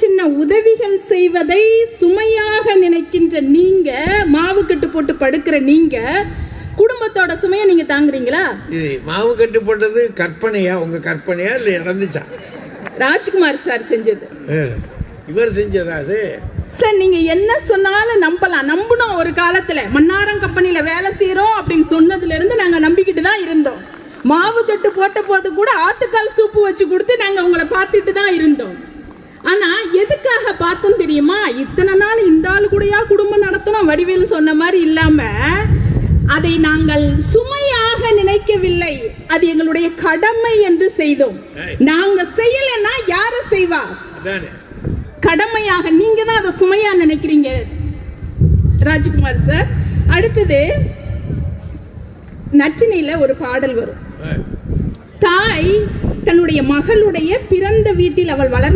சின்ன உதவிகள் செய்வதை சுமையாக நினைக்கின்ற நீங்க மாவு கட்டு போட்டு படுக்கிற நீங்க குடும்பத்தோட சுமையை நீங்க தாங்குறீங்களா? இது மாவு கட்டு போட்டது கற்பனையா? உங்க கற்பனையா இல்லை நடந்துச்சா ராஜ்குமார் சார் செஞ்சது. இவர் செஞ்சதா அது? சார் நீங்க என்ன சொன்னாலும் நம்பலாம். நம்பணும் ஒரு காலத்துல. மன்னாரம் கம்பெனில வேலை செய்யறோம் அப்படின்னு சொன்னதுல இருந்து நாங்க நம்பிக்கிட்டு தான் இருந்தோம். மாவு கட்டு போட்ட போது கூட ஆட்டுக்கால் சூப்பு வச்சு கொடுத்து நாங்க உங்களை பார்த்துட்டு தான் இருந்தோம். பார்த்தோம் தெரியுமா? இத்தனை நாள் இந்த ஆளு கூடயா குடும்பம் நடத்தணும் வடிவேலு சொன்ன மாதிரி இல்லாம அதை நாங்கள் சுமையாக நினைக்கவில்லை. அது எங்களுடைய கடமை என்று செய்தோம். நாங்க செய்யலைன்னா யார செய்வா? கடமையாக நீங்க தான் அதை சுமையா நினைக்கிறீங்க ராஜ்குமார் சார். அடுத்தது நற்றினையில ஒரு பாடல் வரும். தாய் தன்னுடைய மகளுடைய பிறந்த வீட்டில் அவள் வளர்ந்த